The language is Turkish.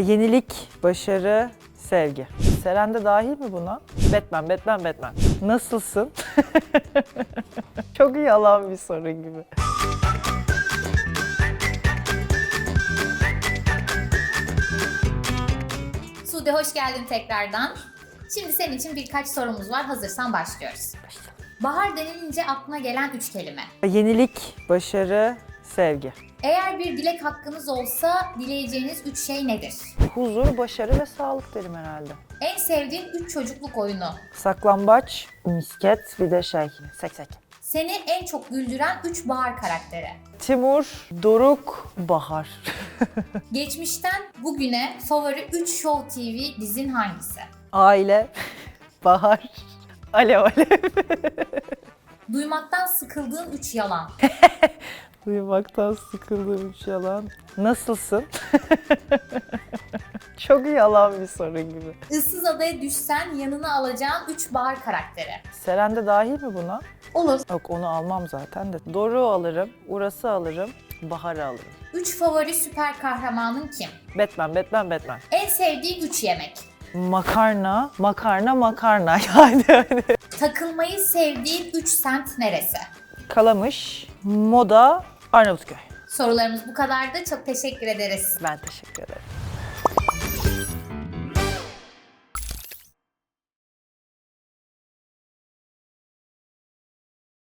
Yenilik, başarı, sevgi. Seren de dahil mi buna? Batman, Batman, Batman. Nasılsın? Çok yalan bir soru gibi. Sude hoş geldin tekrardan. Şimdi senin için birkaç sorumuz var. Hazırsan başlıyoruz. Bahar denilince aklına gelen üç kelime. Yenilik, başarı, sevgi. Eğer bir dilek hakkınız olsa dileyeceğiniz üç şey nedir? Huzur, başarı ve sağlık derim herhalde. En sevdiğin üç çocukluk oyunu. Saklambaç, misket, bir de şey, seksek. Seni en çok güldüren üç bahar karakteri. Timur, Doruk, Bahar. Geçmişten bugüne favori 3 Show TV dizin hangisi? Aile, Bahar, Alev Alev. Duymaktan sıkıldığın 3 yalan. Uyumaktan sıkıldığım üç yalan. Nasılsın? Çok yalan bir soru gibi. Issız adaya düşsen yanına alacağın 3 bahar karakteri. Seren de dahil mi buna? Olur. Yok onu almam zaten de. Doruk'u alırım, Uras'ı alırım, Bahar'ı alırım. 3 favori süper kahramanın kim? Batman, Batman, Batman. En sevdiğin 3 yemek. Makarna, makarna, makarna. Yani öyle. Takılmayı sevdiğin 3 semt neresi? Kalamış, Moda, Arnavutköy. Sorularımız bu kadardı. Çok teşekkür ederiz. Ben teşekkür ederim.